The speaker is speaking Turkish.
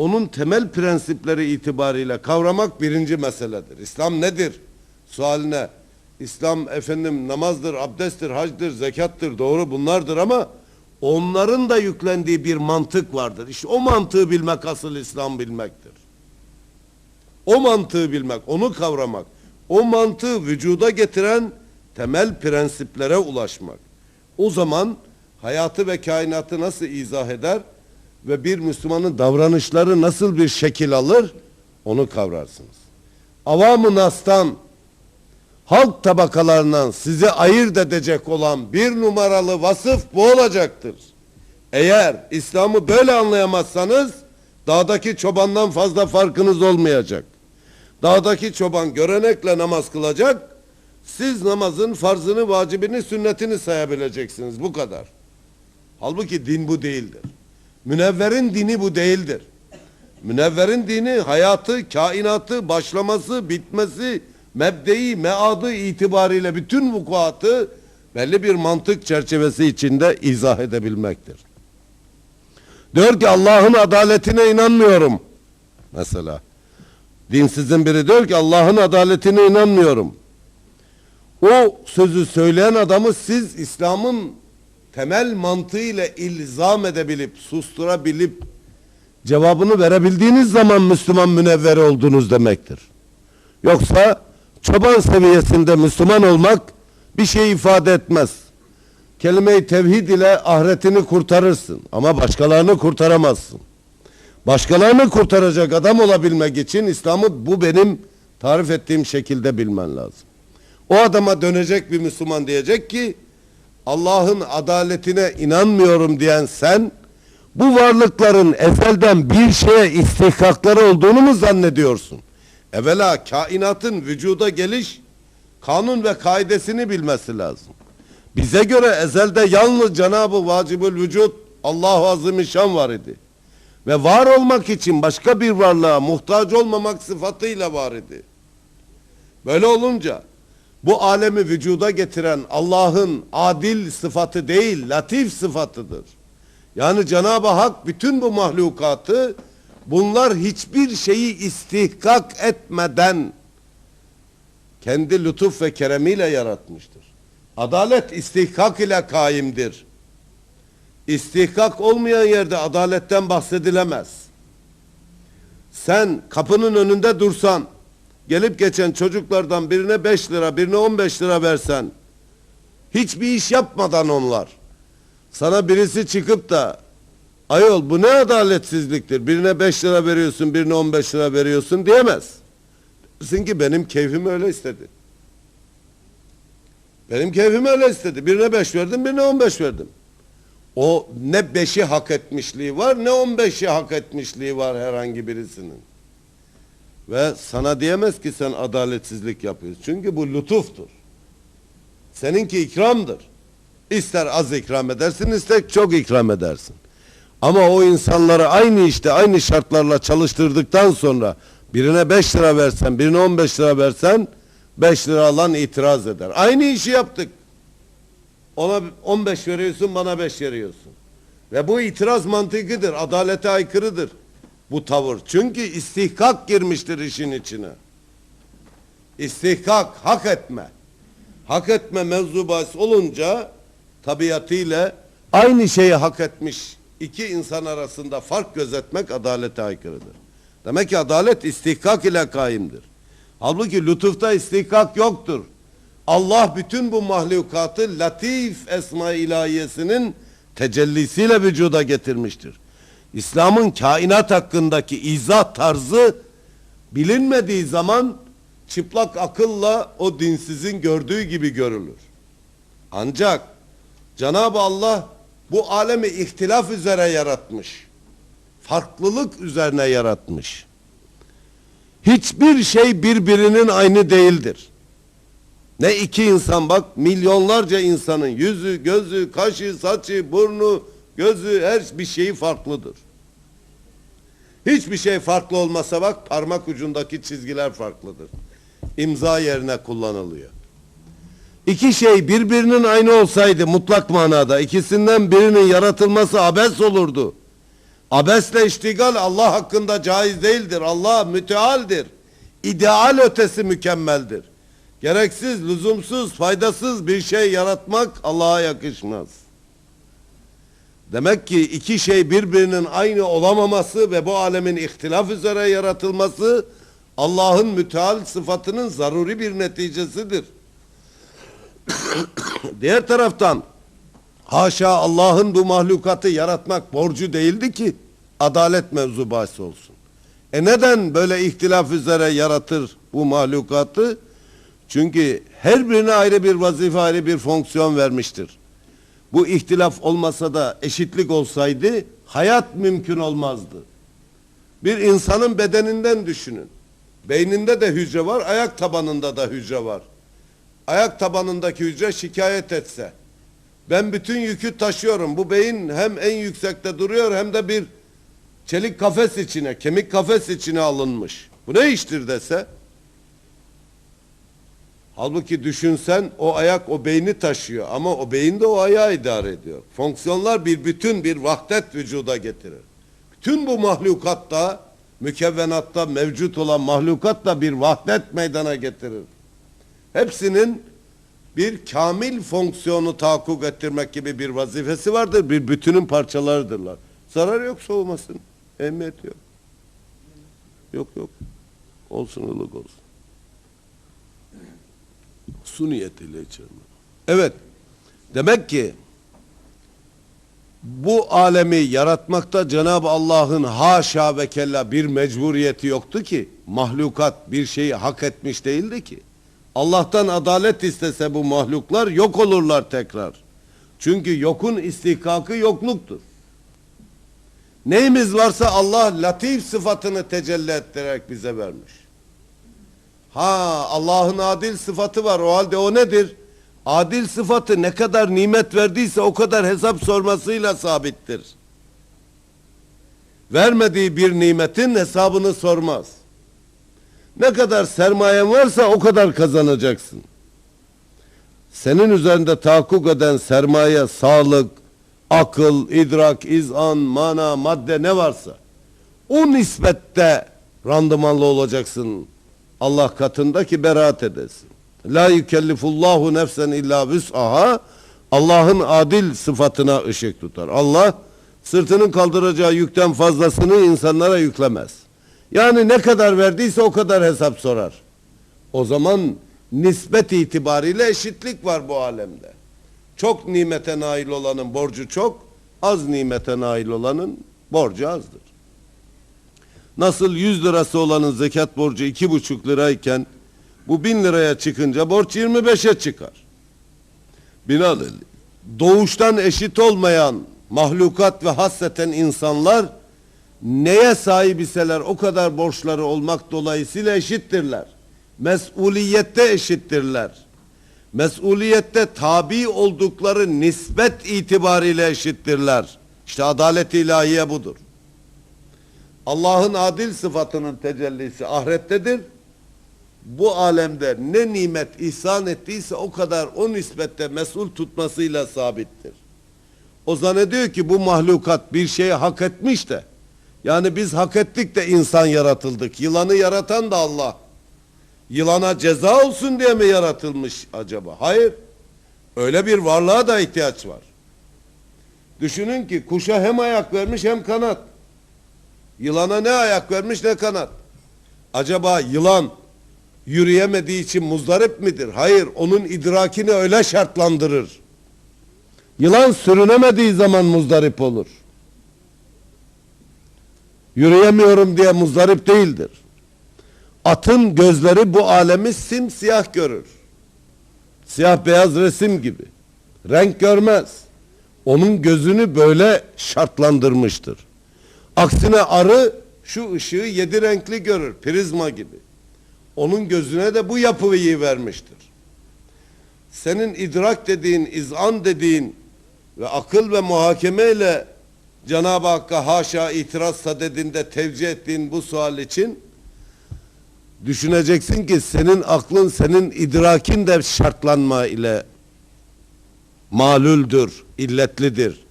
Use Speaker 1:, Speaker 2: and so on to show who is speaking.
Speaker 1: onun temel prensipleri itibariyle kavramak birinci meseledir. İslam nedir? Sualine İslam efendim namazdır, abdesttir, hacdır, zekattır doğru bunlardır ama onların da yüklendiği bir mantık vardır. İşte o mantığı bilmek asıl İslam bilmektir. O mantığı bilmek, onu kavramak, o mantığı vücuda getiren temel prensiplere ulaşmak. O zaman hayatı ve kainatı nasıl izah eder ve bir Müslümanın davranışları nasıl bir şekil alır onu kavrarsınız. Avam-ı Nas'tan halk tabakalarından sizi ayırt edecek olan bir numaralı vasıf bu olacaktır. Eğer İslam'ı böyle anlayamazsanız dağdaki çobandan fazla farkınız olmayacak. Dağdaki çoban görenekle namaz kılacak. Siz namazın farzını, vacibini, sünnetini sayabileceksiniz. Bu kadar. Halbuki din bu değildir. Münevverin dini bu değildir. Münevverin dini hayatı, kainatı, başlaması, bitmesi, mebdeyi, meadı itibariyle bütün vukuatı belli bir mantık çerçevesi içinde izah edebilmektir. Diyor ki Allah'ın adaletine inanmıyorum. Mesela. Dinsizin biri diyor ki Allah'ın adaletine inanmıyorum. O sözü söyleyen adamı siz İslam'ın temel mantığıyla ilzam edebilip, susturabilip, cevabını verebildiğiniz zaman Müslüman münevver oldunuz demektir. Yoksa çoban seviyesinde Müslüman olmak bir şey ifade etmez. Kelime-i tevhid ile ahiretini kurtarırsın ama başkalarını kurtaramazsın. Başkalarını kurtaracak adam olabilmek için İslam'ı bu benim tarif ettiğim şekilde bilmen lazım. O adama dönecek bir Müslüman diyecek ki Allah'ın adaletine inanmıyorum diyen sen bu varlıkların ezelden bir şeye istihkakları olduğunu mu zannediyorsun? Evvela kainatın vücuda geliş kanun ve kaidesini bilmesi lazım. Bize göre ezelde yalnız Cenab-ı Vacibül Vücut Allahu Azimüşşan var idi. Ve var olmak için başka bir varlığa muhtaç olmamak sıfatıyla var idi. Böyle olunca bu alemi vücuda getiren Allah'ın adil sıfatı değil, latif sıfatıdır. Yani Cenab-ı Hak bütün bu mahlukatı bunlar hiçbir şeyi istihkak etmeden kendi lütuf ve keremiyle yaratmıştır. Adalet istihkak ile kaimdir. İstihkak olmayan yerde adaletten bahsedilemez. Sen kapının önünde dursan, gelip geçen çocuklardan birine 5 lira, birine 15 lira versen, hiçbir iş yapmadan onlar, sana birisi çıkıp da, ayol bu ne adaletsizliktir, birine 5 lira veriyorsun, birine 15 lira veriyorsun diyemez. Dersin ki benim keyfim öyle istedi. Benim keyfim öyle istedi. Birine 5 verdim, birine 15 verdim. O ne beşi hak etmişliği var ne on beşi hak etmişliği var herhangi birisinin. Ve sana diyemez ki sen adaletsizlik yapıyorsun. Çünkü bu lütuftur. Seninki ikramdır. İster az ikram edersin ister çok ikram edersin. Ama o insanları aynı işte aynı şartlarla çalıştırdıktan sonra birine 5 lira versen birine 15 lira versen 5 lira alan itiraz eder. Aynı işi yaptık. Ona 15 veriyorsun bana 5 veriyorsun. Ve bu itiraz mantıkıdır. Adalete aykırıdır bu tavır. Çünkü istihkak girmiştir işin içine. İstihkak, hak etme. Hak etme mevzu olunca tabiatıyla aynı şeyi hak etmiş iki insan arasında fark gözetmek adalete aykırıdır. Demek ki adalet istihkak ile kaimdir. Halbuki lütufta istihkak yoktur. Allah bütün bu mahlukatı latif esma ilahiyesinin tecellisiyle vücuda getirmiştir. İslam'ın kainat hakkındaki izah tarzı bilinmediği zaman çıplak akılla o dinsizin gördüğü gibi görülür. Ancak Cenab-ı Allah bu alemi ihtilaf üzere yaratmış. Farklılık üzerine yaratmış. Hiçbir şey birbirinin aynı değildir. Ne iki insan bak milyonlarca insanın yüzü, gözü, kaşı, saçı, burnu, gözü her bir şeyi farklıdır. Hiçbir şey farklı olmasa bak parmak ucundaki çizgiler farklıdır. İmza yerine kullanılıyor. İki şey birbirinin aynı olsaydı mutlak manada ikisinden birinin yaratılması abes olurdu. Abesle iştigal Allah hakkında caiz değildir. Allah mütealdir. İdeal ötesi mükemmeldir. Gereksiz, lüzumsuz, faydasız bir şey yaratmak Allah'a yakışmaz. Demek ki iki şey birbirinin aynı olamaması ve bu alemin ihtilaf üzere yaratılması Allah'ın müteal sıfatının zaruri bir neticesidir. Diğer taraftan haşa Allah'ın bu mahlukatı yaratmak borcu değildi ki adalet mevzu bahsi olsun. E neden böyle ihtilaf üzere yaratır bu mahlukatı? Çünkü her birine ayrı bir vazife, ayrı bir fonksiyon vermiştir. Bu ihtilaf olmasa da eşitlik olsaydı hayat mümkün olmazdı. Bir insanın bedeninden düşünün. Beyninde de hücre var, ayak tabanında da hücre var. Ayak tabanındaki hücre şikayet etse, ben bütün yükü taşıyorum. Bu beyin hem en yüksekte duruyor hem de bir çelik kafes içine, kemik kafes içine alınmış. Bu ne iştir dese? Halbuki düşünsen o ayak o beyni taşıyor ama o beyin de o ayağı idare ediyor. Fonksiyonlar bir bütün bir vahdet vücuda getirir. Bütün bu mahlukatta, mükevvenatta mevcut olan mahlukat da bir vahdet meydana getirir. Hepsinin bir kamil fonksiyonu tahakkuk ettirmek gibi bir vazifesi vardır. Bir bütünün parçalarıdırlar. Zarar yok soğumasın. Ehemmiyet yok. Yok yok. Olsun ılık olsun. Su niyetiyle içerim. Evet. Demek ki bu alemi yaratmakta Cenab-ı Allah'ın haşa ve kella bir mecburiyeti yoktu ki. Mahlukat bir şeyi hak etmiş değildi ki. Allah'tan adalet istese bu mahluklar yok olurlar tekrar. Çünkü yokun istihkakı yokluktur. Neyimiz varsa Allah latif sıfatını tecelli ettirerek bize vermiş. Ha Allah'ın adil sıfatı var. O halde o nedir? Adil sıfatı ne kadar nimet verdiyse o kadar hesap sormasıyla sabittir. Vermediği bir nimetin hesabını sormaz. Ne kadar sermayen varsa o kadar kazanacaksın. Senin üzerinde tahakkuk eden sermaye, sağlık, akıl, idrak, izan, mana, madde ne varsa o nispette randımanlı olacaksın. Allah katında ki beraat edesin. La yükellifullahu nefsen illa vüs'aha Allah'ın adil sıfatına ışık tutar. Allah sırtının kaldıracağı yükten fazlasını insanlara yüklemez. Yani ne kadar verdiyse o kadar hesap sorar. O zaman nispet itibariyle eşitlik var bu alemde. Çok nimete nail olanın borcu çok, az nimete nail olanın borcu azdır. Nasıl 100 lirası olanın zekat borcu iki buçuk lirayken bu bin liraya çıkınca borç 25'e çıkar. Binaenaleyh doğuştan eşit olmayan mahlukat ve hasreten insanlar neye sahip iseler o kadar borçları olmak dolayısıyla eşittirler. Mesuliyette eşittirler. Mesuliyette tabi oldukları nispet itibariyle eşittirler. İşte adalet ilahiye budur. Allah'ın adil sıfatının tecellisi ahirettedir. Bu alemde ne nimet ihsan ettiyse o kadar o nispette mesul tutmasıyla sabittir. O zannediyor ki bu mahlukat bir şeyi hak etmiş de yani biz hak ettik de insan yaratıldık. Yılanı yaratan da Allah. Yılana ceza olsun diye mi yaratılmış acaba? Hayır. Öyle bir varlığa da ihtiyaç var. Düşünün ki kuşa hem ayak vermiş hem kanat. Yılana ne ayak vermiş ne kanat. Acaba yılan yürüyemediği için muzdarip midir? Hayır, onun idrakini öyle şartlandırır. Yılan sürünemediği zaman muzdarip olur. Yürüyemiyorum diye muzdarip değildir. Atın gözleri bu alemi simsiyah görür. Siyah beyaz resim gibi. Renk görmez. Onun gözünü böyle şartlandırmıştır. Aksine arı şu ışığı yedi renkli görür, prizma gibi. Onun gözüne de bu yapıyı vermiştir. Senin idrak dediğin, izan dediğin ve akıl ve muhakemeyle Cenab-ı Hakk'a haşa itiraz sadedinde tevcih ettiğin bu sual için düşüneceksin ki senin aklın, senin idrakin de şartlanma ile malüldür, illetlidir.